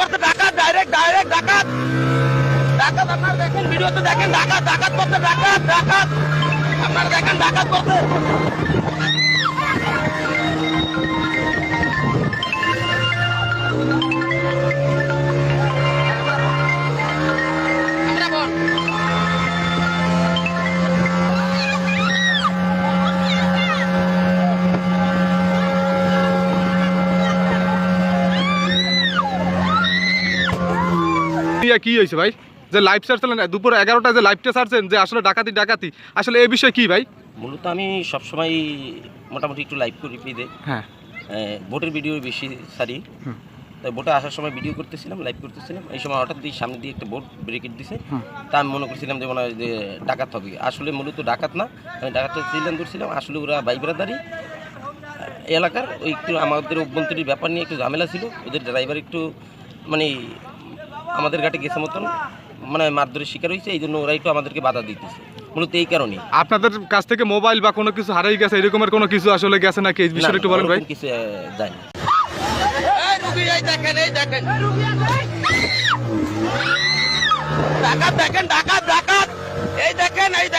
করছে ডাকাত direct direct ডাকাত। ডাকাত আপনারা দেখেন ভিডিওতে দেখেন, ডাকাত ডাকাত করছে ডাকাত ডাকাত। আপনারা দেখেন, ডাকাত করছে ইয়া কি হয়েছে ভাই? যে লাইভ ছাড়ছিলেন দুপুর এগারোটায় যে লাইভটা ছাড়ছেন যে আসলে ডাকাতি ডাকাতি আসলে এই বিষয়ে কি ভাই? মূলত আমি সবসময় মোটামুটি একটু লাইভ করি ফ্রিতে হ্যাঁ। ভোটের ভিডিও বেশি সারি। তাই ভোটে আসার সময় ভিডিও করতেছিলাম লাইভ করতেছিলাম। এই সময় হঠাৎ দিয়ে সামনে দিয়ে একটা বোট ব্রেকেট দিছে। তা আমি মনে করছিলাম যে মনে হয় যে ডাকাত হবে। আসলে মূলত ডাকাত না আমি ডাকাতটা সিলেন ধরছিলাম। আসলে ওরা ভাই ব্রাদারই এলাকার ওই একটু আমাদের অভ্যন্তরীণ ব্যাপার নিয়ে একটু ঝামেলা ছিল। ওদের ড্রাইভার একটু মানে আমাদের ঘাটে গেছে মতন মানে মারধরের শিকার হয়েছে এই জন্য ওরা একটু আমাদেরকে বাধা দিতেছে মূলত এই কারণে। আপনাদের কাছ থেকে মোবাইল বা কোনো কিছু হারাই গেছে এরকমের কোনো কিছু আসলে গেছে নাকি? এই বিষয়ে একটু বলেন ভাই। কিছু আহ, যায় না এই দেখেন এই দেখেন। ডাকাত দেখেন ডাকাত ডাকাত। এই দেখেন এই দেখেন।